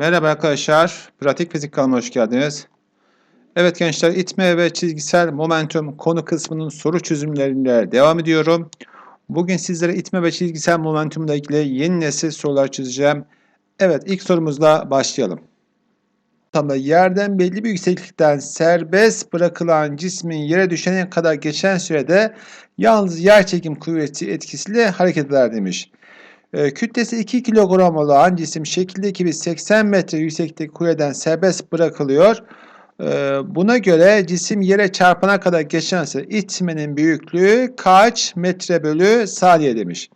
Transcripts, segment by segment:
Merhaba arkadaşlar, Pratik Fizik kanalıma hoş geldiniz. Evet gençler, itme ve çizgisel momentum konu kısmının soru çözümlerine devam ediyorum. Bugün sizlere itme ve çizgisel momentumla ilgili yeni nesil sorular çözeceğim. Evet, ilk sorumuzla başlayalım. Tam da yerden belli bir yükseklikten serbest bırakılan cismin yere düşene kadar geçen sürede yalnız yerçekim kuvveti etkisiyle hareket eder demiş. E, kütlesi 2 kilogram olan cisim şekildeki bir 80 metre yükseklikteki kuleden serbest bırakılıyor. E, buna göre cisim yere çarpana kadar geçen süre itmenin büyüklüğü kaç metre bölü saniye demiş.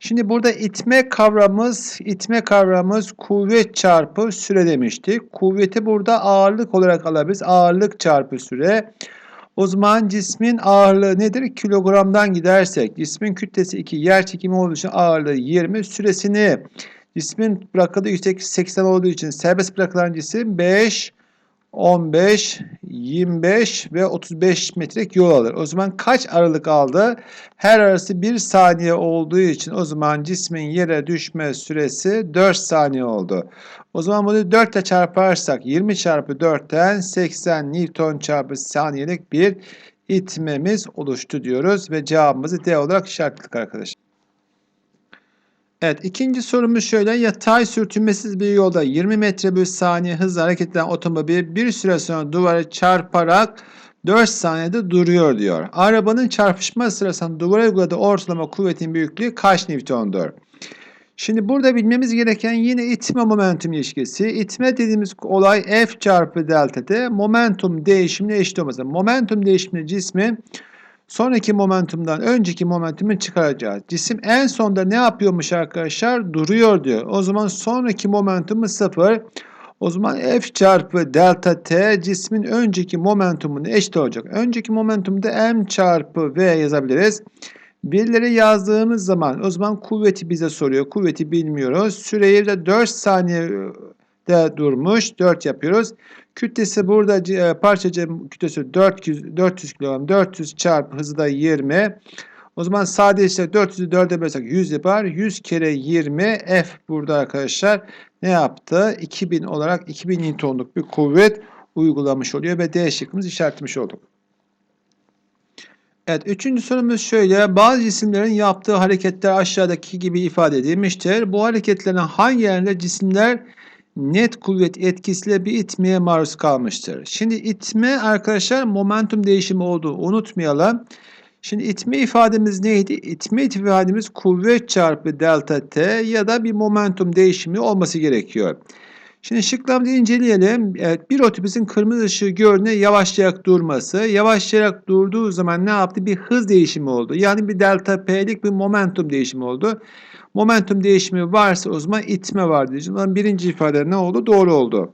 Şimdi burada itme kavramımız, itme kavramımız kuvvet çarpı süre demiştik. Kuvveti burada ağırlık olarak alabiliriz. Ağırlık çarpı süre. O zaman cismin ağırlığı nedir? Kilogramdan gidersek cismin kütlesi 2, yer çekimi olduğu için ağırlığı 20, süresini cismin bırakıldığı yüksek 80 olduğu için serbest bırakılan cisim 5, 15, 25 ve 35 metrelik yol alır. O zaman kaç aralık aldı? Her arası 1 saniye olduğu için o zaman cismin yere düşme süresi 4 saniye oldu. O zaman bunu 4 ile çarparsak 20 çarpı 4'ten 80 Newton çarpı saniyelik bir itmemiz oluştu diyoruz ve cevabımızı D olarak işaretledik arkadaşlar. Evet ikinci sorumuz şöyle. Yatay sürtünmesiz bir yolda 20 metre bir saniye hızla hareket eden otomobil bir süre sonra duvara çarparak 4 saniyede duruyor diyor. Arabanın çarpışma sırasında duvara uyguladığı ortalama kuvvetin büyüklüğü kaç Newton'dur? Şimdi burada bilmemiz gereken yine itme momentum ilişkisi. İtme dediğimiz olay F çarpı delta T momentum değişimine eşit olması. Momentum değişimini cismi sonraki momentumdan önceki momentumu çıkaracağız. Cisim en sonda ne yapıyormuş arkadaşlar? Duruyor diyor. O zaman sonraki momentumu sıfır. O zaman F çarpı delta T cismin önceki momentumuna eşit olacak. Önceki momentumda M çarpı V yazabiliriz. Birileri yazdığımız zaman o zaman kuvveti bize soruyor. Kuvveti bilmiyoruz. Süreyi de 4 saniyede durmuş. 4 yapıyoruz. Kütlesi burada e, parçacı kütlesi 400, 400 kilogram. 400 çarpı hızı da 20. O zaman sadece 400'ü 4'e bölsek 100 yapar. 100 kere 20 F burada arkadaşlar ne yaptı? 2000 olarak 2000 Newton'luk bir kuvvet uygulamış oluyor ve D şıkkımızı işaretlemiş olduk. Evet, üçüncü sorumuz şöyle. Bazı cisimlerin yaptığı hareketler aşağıdaki gibi ifade edilmiştir. Bu hareketlerin hangi yerinde cisimler net kuvvet etkisiyle bir itmeye maruz kalmıştır? Şimdi itme arkadaşlar momentum değişimi olduğu unutmayalım. Şimdi itme ifademiz neydi? İtme ifademiz kuvvet çarpı delta t ya da bir momentum değişimi olması gerekiyor. Şimdi şıklarımızı inceleyelim. Evet, bir otobüsün kırmızı ışığı gördüğünde yavaşlayarak durması. Yavaşlayarak durduğu zaman ne yaptı? Bir hız değişimi oldu. Yani bir delta p'lik bir momentum değişimi oldu. Momentum değişimi varsa o zaman itme var diyeceğim. Zaman birinci ifade ne oldu? Doğru oldu.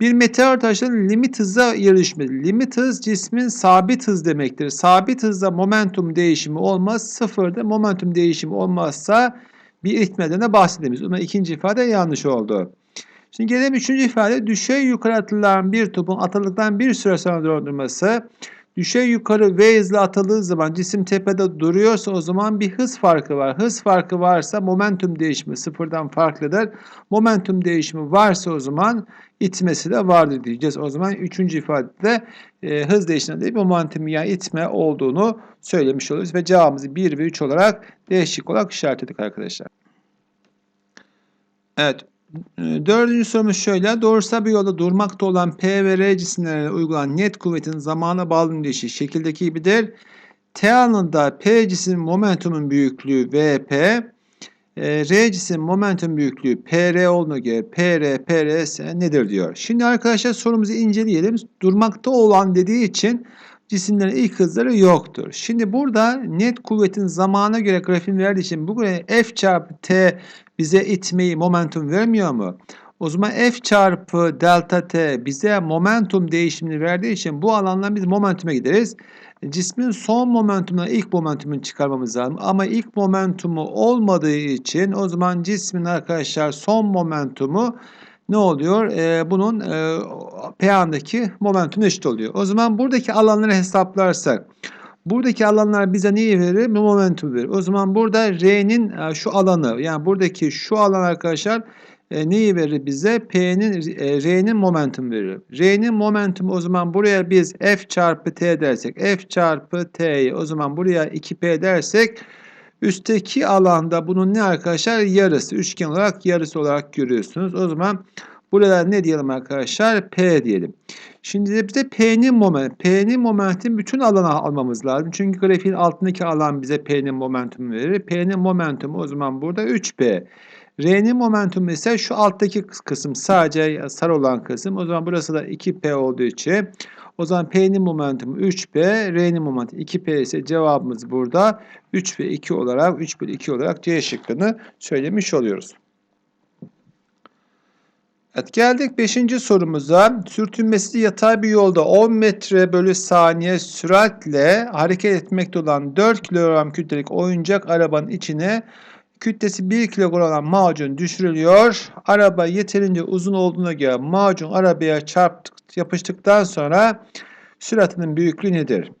Bir meteor taşının limit hıza yarışması. Limit hız cismin sabit hız demektir. Sabit hızda momentum değişimi olmaz. Sıfırda momentum değişimi olmazsa bir itmeden de bahsedemeyiz. O zaman ikinci ifade yanlış oldu. Şimdi gelelim üçüncü ifade. Düşey yukarı atılan bir topun atıldıktan bir süre sonra döndürmesi. Düşey yukarı V hızla atıldığı zaman cisim tepede duruyorsa o zaman bir hız farkı var. Hız farkı varsa momentum değişimi sıfırdan farklıdır. Momentum değişimi varsa o zaman itmesi de vardır diyeceğiz. O zaman üçüncü ifadede e, hız değişiminde değil momentum yani itme olduğunu söylemiş oluruz. Ve cevabımızı 1 ve 3 olarak değişik olarak işaretledik arkadaşlar. Evet. Dördüncü sorumuz şöyle. Doğrusal bir yolda durmakta olan P ve R cisimlerine uygulanan net kuvvetin zamana bağlı değişi şekildeki gibidir. T alanında P cisim momentumun büyüklüğü VP, R cisim momentum büyüklüğü PR olduğuna göre PR, PRS nedir diyor. Şimdi arkadaşlar sorumuzu inceleyelim. Durmakta olan dediği için cisimlerin ilk hızları yoktur. Şimdi burada net kuvvetin zamana göre grafiğini verdiği için bu F çarpı T bize itmeyi momentum vermiyor mu? O zaman F çarpı delta T bize momentum değişimini verdiği için bu alandan biz momentuma gideriz. Cismin son momentumuna ilk momentumunu çıkarmamız lazım. Ama ilk momentumu olmadığı için o zaman cismin arkadaşlar son momentumu ne oluyor? Ee, bunun e, P andaki momentum eşit oluyor. O zaman buradaki alanları hesaplarsak buradaki alanlar bize neyi verir? Momentum verir. O zaman burada R'nin e, şu alanı yani buradaki şu alan arkadaşlar e, neyi verir bize? P'nin e, R'nin momentum verir. R'nin momentumu o zaman buraya biz F çarpı T dersek F çarpı T'yi o zaman buraya 2P dersek üstteki alanda bunun ne arkadaşlar? Yarısı. Üçgen olarak yarısı olarak görüyorsunuz. O zaman burada ne diyelim arkadaşlar? P diyelim. Şimdi bize P'nin moment, P'nin momentum bütün alana almamız lazım. Çünkü grafiğin altındaki alan bize P'nin momentumu verir. P'nin momentumu o zaman burada 3P. R'nin momentumu ise şu alttaki kısım sadece sarı olan kısım. O zaman burası da 2P olduğu için o zaman P'nin momentumu 3P, R'nin momentumu 2P ise cevabımız burada 3 ve 2 olarak 3 bölü 2 olarak C şıkkını söylemiş oluyoruz. Evet geldik 5. sorumuza. Sürtünmesi yatay bir yolda 10 metre bölü saniye süratle hareket etmekte olan 4 kilogram kütlelik oyuncak arabanın içine kütlesi 1 kilogram olan macun düşürülüyor. Araba yeterince uzun olduğuna göre macun arabaya çarptık, yapıştıktan sonra süratinin büyüklüğü nedir?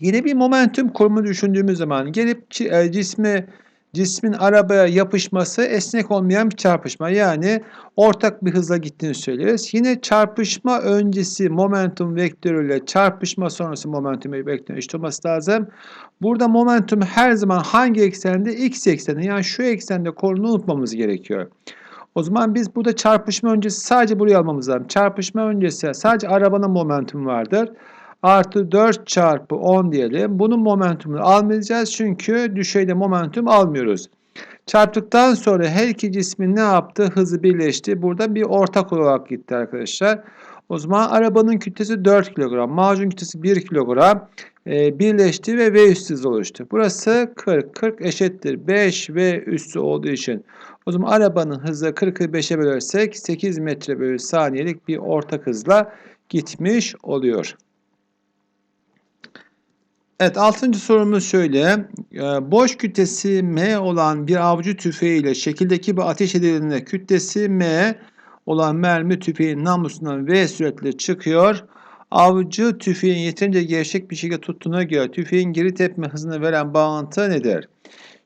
Yine bir momentum kurumu düşündüğümüz zaman gelip cismi cismin arabaya yapışması esnek olmayan bir çarpışma. Yani ortak bir hızla gittiğini söyleriz. Yine çarpışma öncesi momentum vektörüyle çarpışma sonrası momentum vektörü eşit olması lazım. Burada momentum her zaman hangi eksende? X ekseni. Yani şu eksende konunu unutmamız gerekiyor. O zaman biz burada çarpışma öncesi sadece buraya almamız lazım. Çarpışma öncesi sadece arabanın momentum vardır artı 4 çarpı 10 diyelim. Bunun momentumunu almayacağız çünkü düşeyde momentum almıyoruz. Çarptıktan sonra her iki cismin ne yaptı? Hızı birleşti. Burada bir ortak olarak gitti arkadaşlar. O zaman arabanın kütlesi 4 kilogram, macun kütlesi 1 kilogram e, birleşti ve V üstü hız oluştu. Burası 40. 40 eşittir 5 V üstü olduğu için. O zaman arabanın hızı 40'ı 5'e bölersek 8 metre bölü saniyelik bir ortak hızla gitmiş oluyor. Evet altıncı sorumuz şöyle. Ee, boş kütlesi M olan bir avcı tüfeği ile şekildeki bir ateş edildiğinde kütlesi M olan mermi tüfeğin namlusundan V süratle çıkıyor. Avcı tüfeğin yeterince gevşek bir şekilde tuttuğuna göre tüfeğin geri tepme hızını veren bağıntı nedir?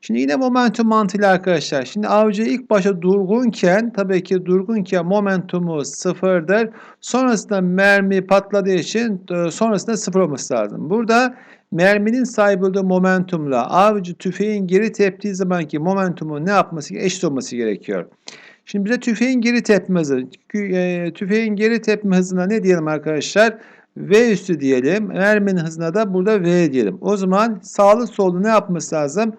Şimdi yine momentum mantığıyla arkadaşlar. Şimdi avcı ilk başta durgunken tabii ki durgunken momentumu sıfırdır. Sonrasında mermi patladığı için e, sonrasında sıfır olması lazım. Burada merminin sahip olduğu momentumla avcı tüfeğin geri teptiği zamanki momentumu ne yapması eşit olması gerekiyor. Şimdi bize tüfeğin geri tepme hızı. E, tüfeğin geri tepme hızına ne diyelim arkadaşlar? V üstü diyelim. Merminin hızına da burada V diyelim. O zaman sağlı sollu ne yapması lazım?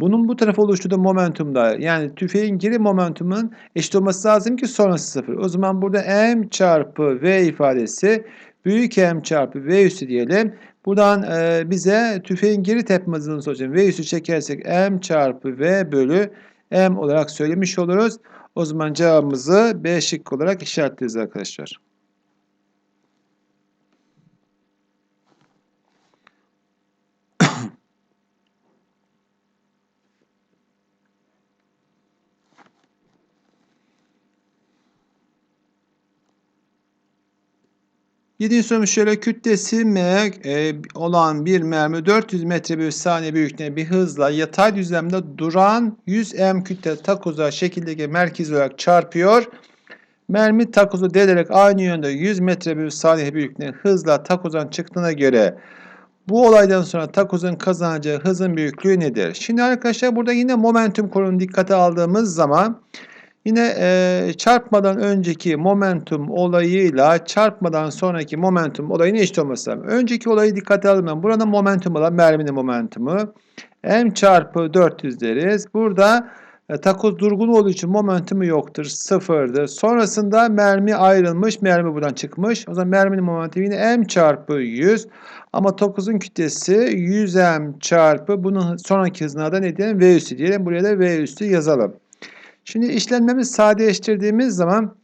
Bunun bu tarafa oluşturduğu momentumda yani tüfeğin geri momentumun eşit olması lazım ki sonrası sıfır. O zaman burada m çarpı v ifadesi büyük m çarpı v üstü diyelim. Buradan e, bize tüfeğin geri tepme hızını soracağım. V üstü çekersek m çarpı v bölü m olarak söylemiş oluruz. O zaman cevabımızı B şık olarak işaretleriz arkadaşlar. Yedinci sorumuz şöyle kütlesi m e, olan bir mermi 400 metre bir saniye büyüklüğünde bir hızla yatay düzlemde duran 100 m kütle takoza şekildeki merkez olarak çarpıyor. Mermi takozu delerek aynı yönde 100 metre bir saniye büyüklüğünde hızla takozdan çıktığına göre bu olaydan sonra takozun kazanacağı hızın büyüklüğü nedir? Şimdi arkadaşlar burada yine momentum konunu dikkate aldığımız zaman Yine e, çarpmadan önceki momentum olayıyla çarpmadan sonraki momentum olayının eşit olması lazım. Önceki olayı dikkate alın. Burada momentum olan merminin momentumu. M çarpı 400 deriz. Burada e, takoz durgun olduğu için momentumu yoktur. Sıfırdır. Sonrasında mermi ayrılmış. Mermi buradan çıkmış. O zaman merminin momentumu yine M çarpı 100. Ama takozun kütlesi 100M çarpı bunun sonraki hızına da ne diyelim? V üstü diyelim. Buraya da V üstü yazalım. Şimdi işlemlerimizi sadeleştirdiğimiz zaman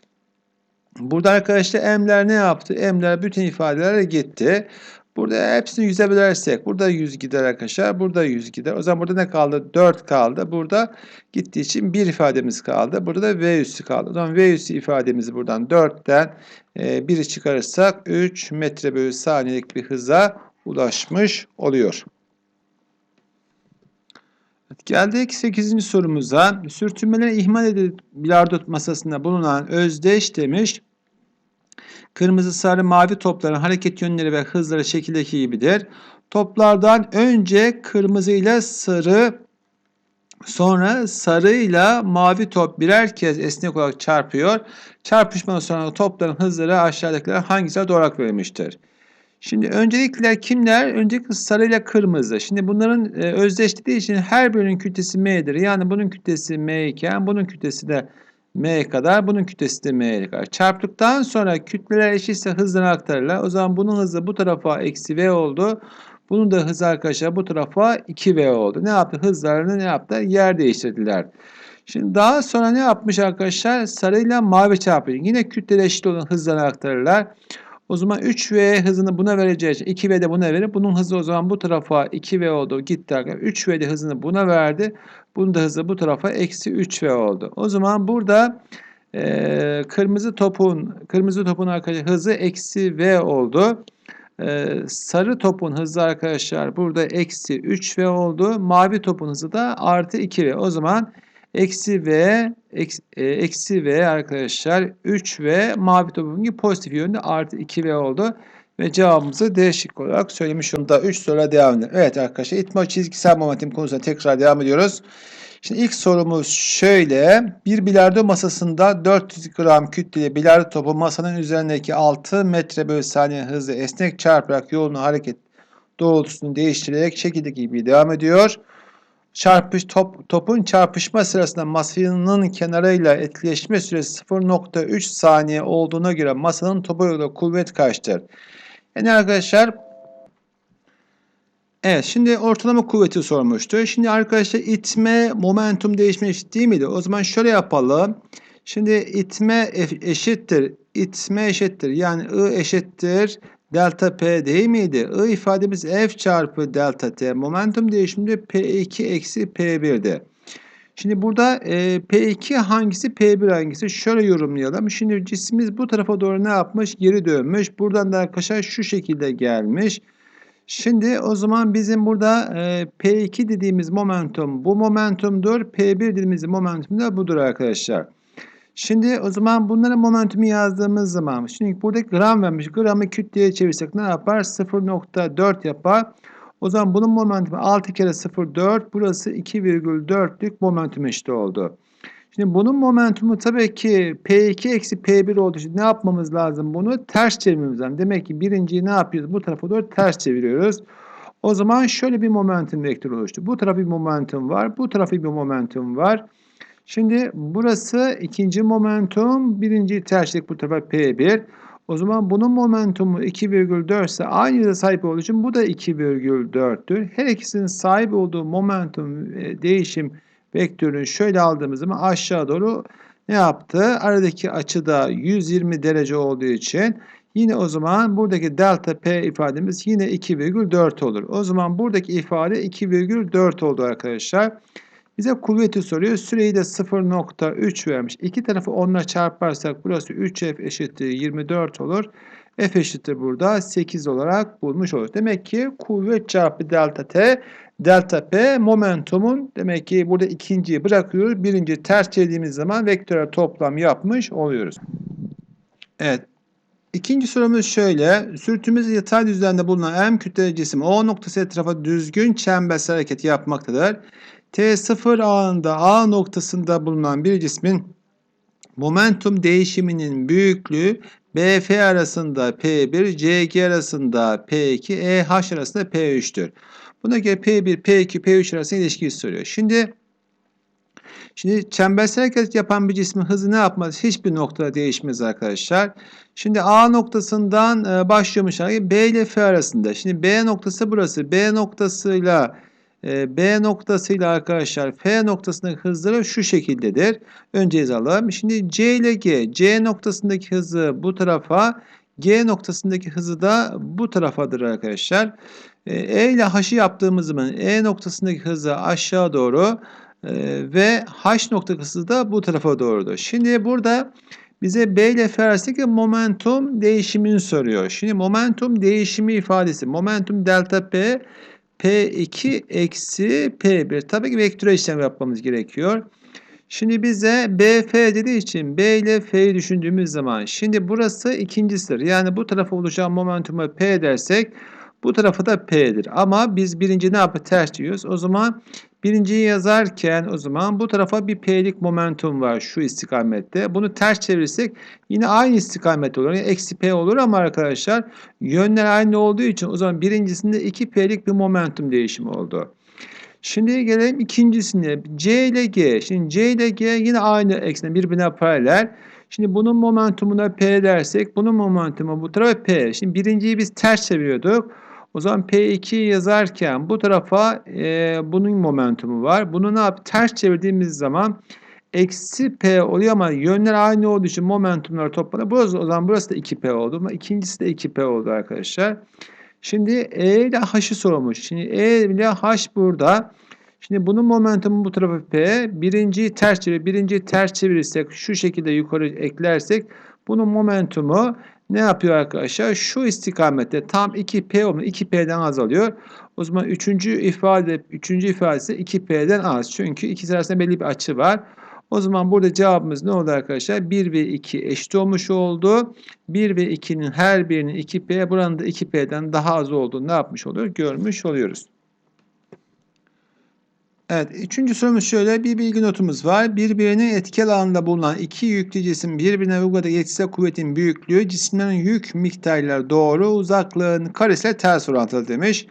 burada arkadaşlar m'ler ne yaptı? m'ler bütün ifadelere gitti. Burada hepsini 100'e bölersek burada 100 gider arkadaşlar. Burada 100 gider. O zaman burada ne kaldı? 4 kaldı. Burada gittiği için bir ifademiz kaldı. Burada da v üssü kaldı. O zaman v üssü ifademizi buradan 4'ten e, 1'i çıkarırsak 3 metre bölü saniyelik bir hıza ulaşmış oluyor. Geldik 8. sorumuza. Sürtünmeleri ihmal edilip bilardo masasında bulunan özdeş demiş. Kırmızı, sarı, mavi topların hareket yönleri ve hızları şekildeki gibidir. Toplardan önce kırmızı ile sarı sonra sarı ile mavi top birer kez esnek olarak çarpıyor. Çarpışmadan sonra topların hızları aşağıdakiler hangisine doğru verilmiştir? Şimdi öncelikle kimler? Öncelikle sarı ile kırmızı. Şimdi bunların e, özdeşliği için her birinin kütlesi m'dir. Yani bunun kütlesi m iken bunun kütlesi de m kadar, bunun kütlesi de m kadar. Çarptıktan sonra kütleler eşitse hızlarını aktarırlar. O zaman bunun hızı bu tarafa eksi v oldu. Bunun da hızı arkadaşlar bu tarafa 2v oldu. Ne yaptı? Hızlarını ne yaptı? Yer değiştirdiler. Şimdi daha sonra ne yapmış arkadaşlar? Sarıyla mavi çarpıyor. Yine kütlere eşit olan hızlarını aktarırlar. O zaman 3V hızını buna vereceği için 2V de buna verir. Bunun hızı o zaman bu tarafa 2V oldu. Gitti arkadaşlar. 3V de hızını buna verdi. Bunun da hızı bu tarafa eksi 3V oldu. O zaman burada e, kırmızı topun kırmızı topun arkadaşlar hızı eksi V oldu. E, sarı topun hızı arkadaşlar burada eksi 3V oldu. Mavi topun hızı da artı 2V. O zaman Eksi V, eksi, e, eksi V arkadaşlar 3V mavi topun gibi pozitif yönde artı 2V oldu. Ve cevabımızı D şık olarak söylemiş oldum. Da 3 soruya devam edelim. Evet arkadaşlar itme çizgisel momentum konusuna tekrar devam ediyoruz. Şimdi ilk sorumuz şöyle. Bir bilardo masasında 400 gram kütleli bilardo topu masanın üzerindeki 6 metre bölü saniye hızla esnek çarparak yolunu hareket doğrultusunu değiştirerek şekildeki gibi devam ediyor çarpış top, topun çarpışma sırasında masanın kenarıyla etkileşme süresi 0.3 saniye olduğuna göre masanın topa yola kuvvet kaçtır? Yani arkadaşlar Evet şimdi ortalama kuvveti sormuştu. Şimdi arkadaşlar itme momentum değişme eşit değil miydi? O zaman şöyle yapalım. Şimdi itme eşittir. İtme eşittir. Yani I eşittir delta P değil miydi? I ifademiz F çarpı delta T. Momentum değişiminde P2 eksi P1'de. Şimdi burada e, P2 hangisi P1 hangisi? Şöyle yorumlayalım. Şimdi cismimiz bu tarafa doğru ne yapmış? Geri dönmüş. Buradan da arkadaşlar şu şekilde gelmiş. Şimdi o zaman bizim burada e, P2 dediğimiz momentum bu momentumdur. P1 dediğimiz momentum da budur arkadaşlar. Şimdi o zaman bunların momentumu yazdığımız zaman şimdi burada gram vermiş. Gramı kütleye çevirsek ne yapar? 0.4 yapar. O zaman bunun momentumu 6 kere 0.4 burası 2,4'lük momentum eşit oldu. Şimdi bunun momentumu tabii ki P2 eksi P1 olduğu için ne yapmamız lazım? Bunu ters çevirmemiz lazım. Demek ki birinciyi ne yapıyoruz? Bu tarafa doğru ters çeviriyoruz. O zaman şöyle bir momentum vektörü oluştu. Bu tarafa bir momentum var. Bu tarafa bir momentum var. Şimdi burası ikinci momentum. Birinci terslik bu tarafa P1. O zaman bunun momentumu 2,4 ise aynı yıla sahip olduğu için bu da 2,4'tür. Her ikisinin sahip olduğu momentum e, değişim vektörünü şöyle aldığımız zaman aşağı doğru ne yaptı? Aradaki açı da 120 derece olduğu için yine o zaman buradaki delta P ifademiz yine 2,4 olur. O zaman buradaki ifade 2,4 oldu arkadaşlar. Bize kuvveti soruyor. Süreyi de 0.3 vermiş. İki tarafı 10'la çarparsak burası 3F eşittir 24 olur. F eşittir burada 8 olarak bulmuş olur. Demek ki kuvvet çarpı delta T delta P momentumun demek ki burada ikinciyi bırakıyoruz. Birinci ters çevirdiğimiz zaman vektörel toplam yapmış oluyoruz. Evet. İkinci sorumuz şöyle. Sürtünmesi yatay düzlemde bulunan M kütleli cisim O noktası etrafa düzgün çembersel hareket yapmaktadır. T0 anında A noktasında bulunan bir cismin momentum değişiminin büyüklüğü BF arasında P1, CG arasında P2, EH arasında P3'tür. Buna göre P1, P2, P3 arasında ilişkiyi soruyor. Şimdi Şimdi çembersel hareket yapan bir cismin hızı ne yapmaz? Hiçbir noktada değişmez arkadaşlar. Şimdi A noktasından e, başlıyormuş. B ile F arasında. Şimdi B noktası burası. B noktasıyla ee, B noktasıyla arkadaşlar F noktasındaki hızları şu şekildedir. Önce yazalım. Şimdi C ile G. C noktasındaki hızı bu tarafa. G noktasındaki hızı da bu tarafadır arkadaşlar. Ee, e ile H'ı yaptığımız zaman E noktasındaki hızı aşağı doğru e, ve H noktası da bu tarafa doğrudur. Şimdi burada bize B ile F arasındaki momentum değişimini soruyor. Şimdi momentum değişimi ifadesi. Momentum delta P P2 eksi P1. Tabii ki vektör işlem yapmamız gerekiyor. Şimdi bize BF dediği için B ile F'yi düşündüğümüz zaman şimdi burası ikinci sır. Yani bu tarafa oluşan momentumu P dersek bu tarafı da P'dir. Ama biz birinci ne yapıp ters diyoruz. O zaman birinciyi yazarken o zaman bu tarafa bir P'lik momentum var şu istikamette. Bunu ters çevirirsek yine aynı istikamet olur. Yani eksi P olur ama arkadaşlar yönler aynı olduğu için o zaman birincisinde 2P'lik bir momentum değişimi oldu. Şimdi gelelim ikincisine. C ile G. Şimdi C ile G yine aynı eksene birbirine paralel. Şimdi bunun momentumuna P dersek bunun momentumu bu tarafa P. Şimdi birinciyi biz ters çeviriyorduk. O zaman P2 yazarken bu tarafa e, bunun momentumu var. Bunu ne yap? Ters çevirdiğimiz zaman eksi P oluyor ama yönler aynı olduğu için momentumlar toplanır. Burası, o zaman burası da 2P oldu ama ikincisi de 2P oldu arkadaşlar. Şimdi E ile H'ı sorulmuş. Şimdi E ile H burada. Şimdi bunun momentumu bu tarafa P. Birinciyi ters çevir. Birinciyi ters çevirirsek şu şekilde yukarı eklersek bunun momentumu ne yapıyor arkadaşlar? Şu istikamette tam 2P olmuyor. 2P'den azalıyor. O zaman üçüncü ifade, üçüncü ifadesi 2P'den az. Çünkü ikisi arasında belli bir açı var. O zaman burada cevabımız ne oldu arkadaşlar? 1 ve 2 eşit olmuş oldu. 1 ve 2'nin her birinin 2P, buranın da 2P'den daha az olduğunu ne yapmış oluyor? Görmüş oluyoruz. Evet, üçüncü sorumuz şöyle. Bir bilgi notumuz var. Birbirinin etki alanında bulunan iki yüklü cisim birbirine uyguladığı yetişse kuvvetin büyüklüğü cisimlerin yük miktarları doğru uzaklığın karesiyle ters orantılı demiş.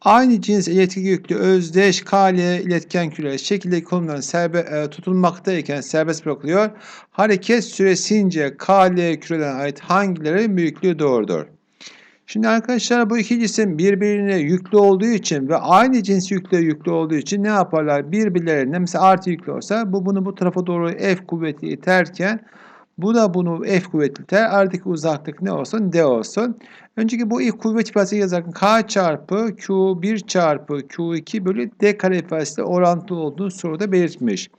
Aynı cins iletki yüklü özdeş KL iletken küre şekilde konumların serbe, e, tutulmaktayken serbest bırakılıyor. Hareket süresince KL küreden ait hangileri büyüklüğü doğrudur? Şimdi arkadaşlar bu iki cisim birbirine yüklü olduğu için ve aynı cins yüklü yüklü olduğu için ne yaparlar? Birbirlerine mesela artı yüklü olsa bu bunu bu tarafa doğru F kuvveti iterken bu da bunu F kuvveti iter. Aradaki uzaklık ne olsun? D olsun. Önceki bu ilk kuvvet ifadesi yazarken K çarpı Q1 çarpı Q2 bölü D kare ifadesiyle orantılı olduğunu soruda belirtmiş.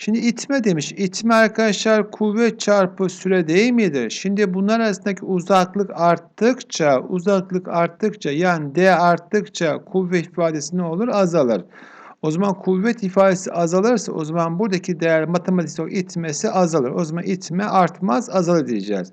Şimdi itme demiş. İtme arkadaşlar kuvvet çarpı süre değil midir? Şimdi bunlar arasındaki uzaklık arttıkça, uzaklık arttıkça yani D arttıkça kuvvet ifadesi ne olur? Azalır. O zaman kuvvet ifadesi azalırsa o zaman buradaki değer matematiksel itmesi azalır. O zaman itme artmaz azalır diyeceğiz.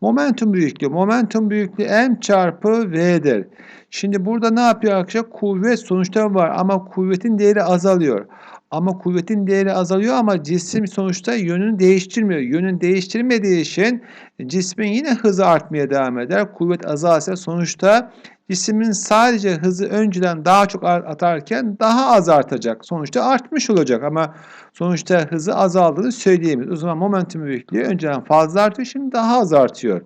Momentum büyüklüğü. Momentum büyüklüğü m çarpı v'dir. Şimdi burada ne yapıyor arkadaşlar? Kuvvet sonuçta var ama kuvvetin değeri azalıyor. Ama kuvvetin değeri azalıyor ama cisim sonuçta yönünü değiştirmiyor. Yönünü değiştirmediği için cismin yine hızı artmaya devam eder. Kuvvet azalsa sonuçta cismin sadece hızı önceden daha çok atarken daha az artacak. Sonuçta artmış olacak ama sonuçta hızı azaldığını söyleyemeyiz. O zaman momentum büyüklüğü önceden fazla artıyor şimdi daha az artıyor.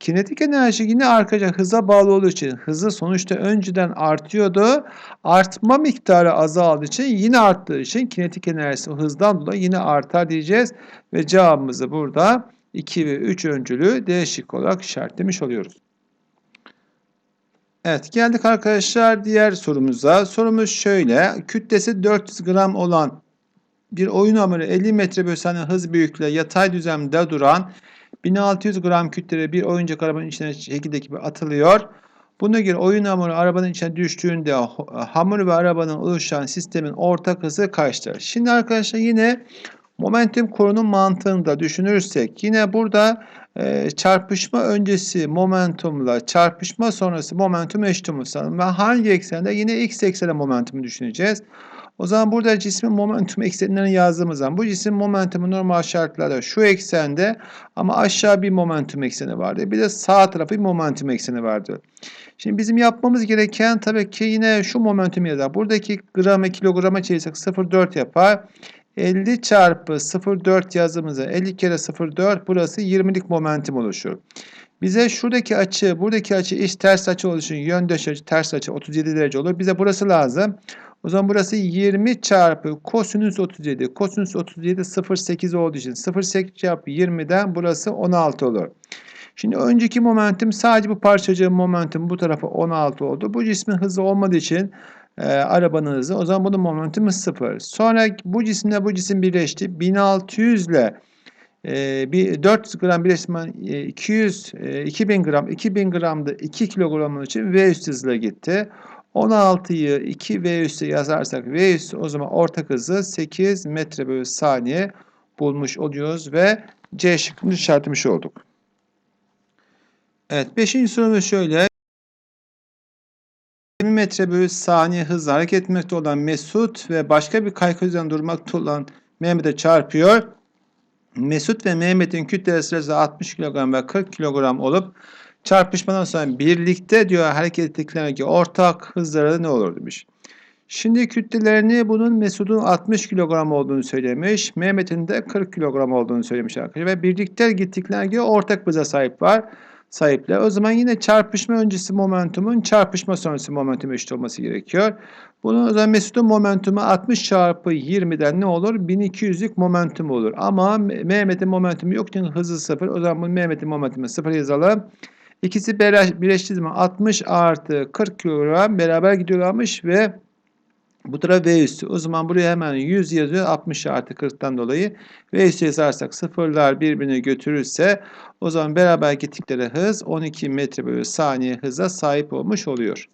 Kinetik enerji yine arkadaşlar hıza bağlı olduğu için hızı sonuçta önceden artıyordu. Artma miktarı azaldığı için yine arttığı için kinetik enerjisi hızdan dolayı yine artar diyeceğiz. Ve cevabımızı burada 2 ve 3 öncülü değişik olarak işaretlemiş oluyoruz. Evet geldik arkadaşlar diğer sorumuza. Sorumuz şöyle. Kütlesi 400 gram olan bir oyun hamuru 50 metre bölü hız büyüklüğü yatay düzlemde duran 1600 gram kütleli bir oyuncak arabanın içine şekilde gibi atılıyor. Buna göre oyun hamuru arabanın içine düştüğünde hamur ve arabanın oluşan sistemin ortak hızı kaçtır? Şimdi arkadaşlar yine momentum korunun mantığında düşünürsek yine burada e, çarpışma öncesi momentumla çarpışma sonrası momentum eşit olmalı. Ve hangi eksende? Yine x eksene momentumu düşüneceğiz. O zaman burada cismin momentum eksenlerini yazdığımız zaman bu cisim momentumu normal şartlarda şu eksende ama aşağı bir momentum ekseni vardı. Bir de sağ tarafı bir momentum ekseni vardı. Şimdi bizim yapmamız gereken tabii ki yine şu momentum yazar. Buradaki grama kilograma çevirsek 0,4 yapar. 50 çarpı 0,4 yazdığımızda 50 kere 0,4 burası 20'lik momentum oluşur. Bize şuradaki açı, buradaki açı iş ters açı oluşun yöndeş açı, ters açı 37 derece olur. Bize burası lazım. O zaman burası 20 çarpı kosinüs 37. Kosinüs 37 0,8 olduğu için 0,8 çarpı 20'den burası 16 olur. Şimdi önceki momentum sadece bu parçacığın momentum bu tarafa 16 oldu. Bu cismin hızı olmadığı için e, arabanın hızı. O zaman bunun momentumu 0. Sonra bu cisimle bu cisim birleşti. 1600 ile e, bir 400 gram birleştirmen e, 200 e, 2000 gram 2000 gramda 2 kilogramın için V üst hızla gitti. 16'yı 2V üssü yazarsak V üssü o zaman ortak hızı 8 metre bölü saniye bulmuş oluyoruz ve C şıkkını işaretlemiş olduk. Evet 5. sorumuz şöyle. 20 metre bölü saniye hızla hareket etmekte olan Mesut ve başka bir kaykay üzerinde durmakta olan Mehmet'e çarpıyor. Mesut ve Mehmet'in kütlesi sırası 60 kilogram ve 40 kilogram olup çarpışmadan sonra birlikte diyor hareket ettiklerindeki ortak hızları ne olur demiş. Şimdi kütlelerini bunun Mesut'un 60 kilogram olduğunu söylemiş. Mehmet'in de 40 kilogram olduğunu söylemiş arkadaşlar. Ve birlikte gittiklerine ortak hıza sahip var. Sahipler. O zaman yine çarpışma öncesi momentumun çarpışma sonrası momentum eşit olması gerekiyor. Bunun o zaman Mesut'un momentumu 60 çarpı 20'den ne olur? 1200'lük momentum olur. Ama Mehmet'in momentumu yok çünkü hızı 0. O zaman Mehmet'in momentumu 0 yazalım. İkisi birleştiği zaman 60 artı 40 kilogram beraber gidiyorlarmış ve bu taraf V üstü. O zaman buraya hemen 100 yazıyor 60 artı 40'tan dolayı. V üstü yazarsak sıfırlar birbirini götürürse o zaman beraber gittikleri hız 12 metre bölü saniye hıza sahip olmuş oluyor.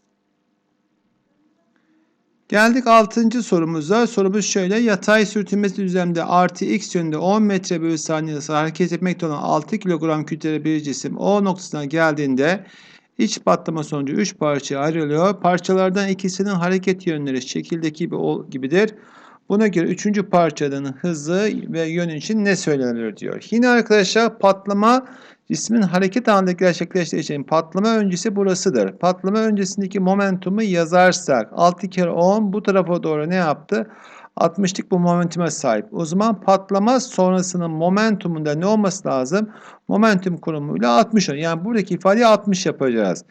Geldik 6. sorumuza. Sorumuz şöyle. Yatay sürtünmesi düzlemde artı x yönünde 10 metre bölü saniye hareket etmekte olan 6 kilogram kütleli bir cisim O noktasına geldiğinde iç patlama sonucu 3 parçaya ayrılıyor. Parçalardan ikisinin hareket yönleri şekildeki gibi gibidir. Buna göre üçüncü parçanın hızı ve yönü için ne söylenir diyor. Yine arkadaşlar patlama cismin hareket anında gerçekleştiği için patlama öncesi burasıdır. Patlama öncesindeki momentumu yazarsak 6 kere 10 bu tarafa doğru ne yaptı? 60'lık bu momentuma sahip. O zaman patlama sonrasının momentumunda ne olması lazım? Momentum konumuyla 60. Yani buradaki ifadeyi 60 yapacağız.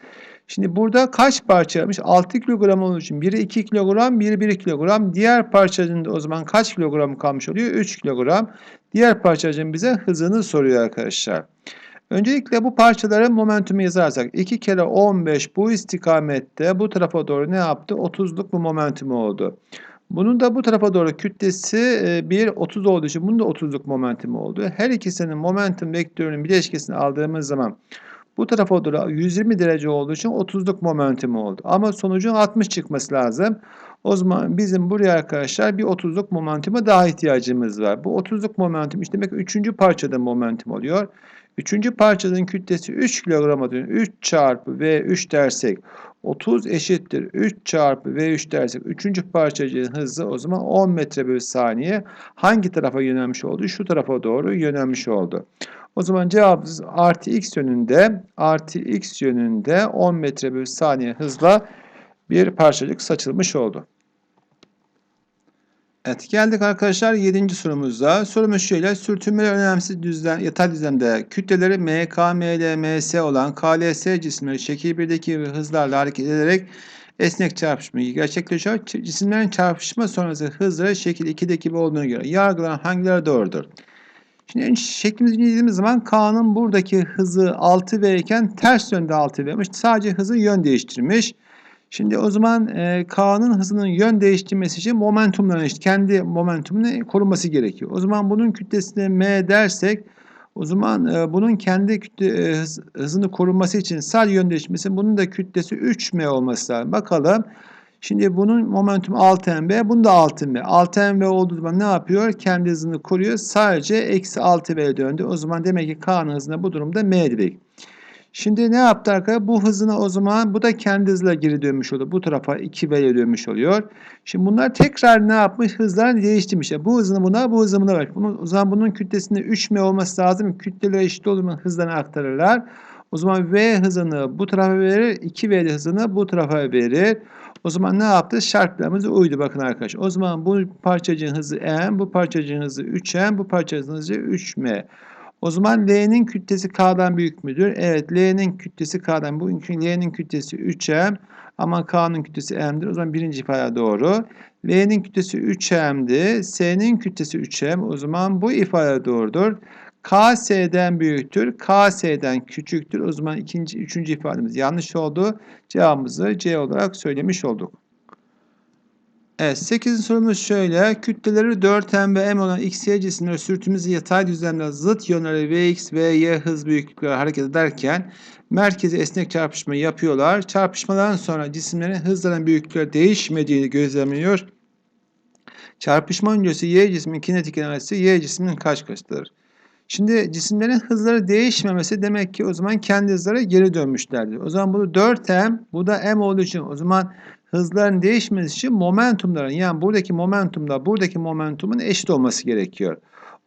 Şimdi burada kaç parça yapmış? 6 kilogram olduğu için biri 2 kilogram, biri 1 kilogram. Diğer parçacığın o zaman kaç kilogram kalmış oluyor? 3 kilogram. Diğer parçacığın bize hızını soruyor arkadaşlar. Öncelikle bu parçaların momentumu yazarsak 2 kere 15 bu istikamette bu tarafa doğru ne yaptı? 30'luk bu momentumu oldu. Bunun da bu tarafa doğru kütlesi 1 30 olduğu için bunun da 30'luk momentumu oldu. Her ikisinin momentum vektörünün bileşkesini aldığımız zaman bu tarafa doğru 120 derece olduğu için 30'luk momentum oldu. Ama sonucun 60 çıkması lazım. O zaman bizim buraya arkadaşlar bir 30'luk momentuma daha ihtiyacımız var. Bu 30'luk momentum işte demek 3. parçada momentum oluyor. Üçüncü parçanın kütlesi 3 kilogram oluyor. 3 çarpı V3 dersek 30 eşittir 3 çarpı V3 dersek 3. parçacığın hızı o zaman 10 metre bölü saniye hangi tarafa yönelmiş oldu? Şu tarafa doğru yönelmiş oldu. O zaman cevabımız artı x yönünde artı x yönünde 10 metre bölü saniye hızla bir parçacık saçılmış oldu. Evet geldik arkadaşlar 7. sorumuza. Sorumuz şöyle. Sürtünmeli önemsiz düzlem, yatay düzlemde kütleleri M, K, M, L, M, S olan KLS cisimleri şekil 1'deki hızlarla hareket ederek esnek çarpışmayı gerçekleşiyor. Cisimlerin çarpışma sonrası hızları şekil 2'deki gibi olduğuna göre yargılanan hangileri doğrudur? Şimdi şeklimizi incelediğimiz zaman K'nın buradaki hızı 6V iken ters yönde 6V'miş. Sadece hızı yön değiştirmiş. Şimdi o zaman e, K'nın hızının yön değiştirmesi için momentumların işte kendi momentumunu korunması gerekiyor. O zaman bunun kütlesine M dersek o zaman e, bunun kendi kütle, e, hız, hızını korunması için sadece yön değiştirmesi bunun da kütlesi 3M olması lazım. Bakalım. Şimdi bunun momentum 6mv, bunun da 6m. 6mv olduğu zaman ne yapıyor? Kendi hızını koruyor. Sadece eksi 6v döndü. O zaman demek ki K'nın hızına bu durumda m dedik. Şimdi ne yaptı arkadaşlar? Bu hızına o zaman bu da kendi hızla geri dönmüş oluyor. Bu tarafa 2V'ye dönmüş oluyor. Şimdi bunlar tekrar ne yapmış? Hızlar değiştirmiş. Bu hızını buna, bu hızını buna vermiş. Bunun, o zaman bunun kütlesinde 3M olması lazım. Kütleler eşit olduğu hızlarını aktarırlar. O zaman V hızını bu tarafa verir. 2V hızını bu tarafa verir. O zaman ne yaptı? Şartlarımız uydu bakın arkadaşlar. O zaman bu parçacığın hızı M, bu parçacığın hızı 3M, bu parçacığın hızı 3M. O zaman L'nin kütlesi K'dan büyük müdür? Evet L'nin kütlesi K'dan bu L'nin kütlesi 3M ama K'nın kütlesi M'dir. O zaman birinci ifade doğru. L'nin kütlesi 3M'di. S'nin kütlesi 3M. O zaman bu ifade doğrudur. K S'den büyüktür. K S'den küçüktür. O zaman ikinci, üçüncü ifademiz yanlış oldu. Cevabımızı C olarak söylemiş olduk. Evet 8. sorumuz şöyle. Kütleleri 4m ve m olan x, y cisimleri sürtünmesi yatay düzlemde zıt yönlere vx ve y hız büyüklükleri hareket ederken merkezi esnek çarpışma yapıyorlar. Çarpışmadan sonra cisimlerin hızların büyüklükleri değişmediği gözlemleniyor. Çarpışma öncesi y cisminin kinetik enerjisi y cisminin kaç katıdır? Şimdi cisimlerin hızları değişmemesi demek ki o zaman kendi hızlara geri dönmüşlerdir. O zaman bunu 4m, bu da m olduğu için o zaman hızların değişmesi için momentumların yani buradaki momentumla buradaki momentumun eşit olması gerekiyor.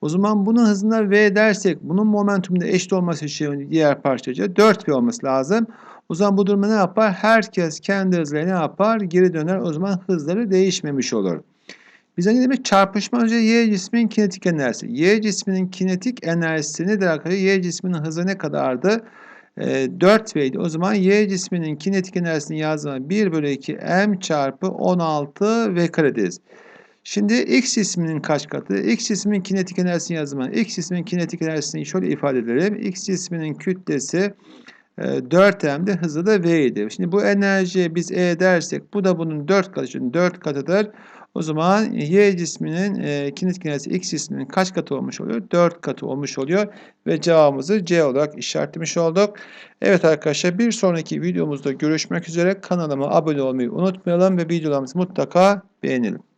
O zaman bunun hızına v dersek bunun momentumda eşit olması için diğer parçacığa 4v olması lazım. O zaman bu durumda ne yapar? Herkes kendi hızıyla ne yapar? Geri döner. O zaman hızları değişmemiş olur. Bize ne demek? Çarpışma önce Y cisminin kinetik enerjisi. Y cisminin kinetik enerjisi nedir arkadaşlar? Y cisminin hızı ne kadardı? E, 4V'ydi. O zaman Y cisminin kinetik enerjisini yazdığında 1 bölü 2 M çarpı 16 V karedeyiz. Şimdi X cisminin kaç katı? X cisminin kinetik enerjisini yazdığında X cisminin kinetik enerjisini şöyle ifade edelim. X cisminin kütlesi 4M'de hızı da V. Şimdi bu enerjiye biz E dersek bu da bunun 4 katı. Şimdi 4 katıdır. O zaman Y cisminin e, kinetik enerjisi X cisminin kaç katı olmuş oluyor? 4 katı olmuş oluyor. Ve cevabımızı C olarak işaretlemiş olduk. Evet arkadaşlar bir sonraki videomuzda görüşmek üzere. Kanalıma abone olmayı unutmayalım ve videolarımızı mutlaka beğenelim.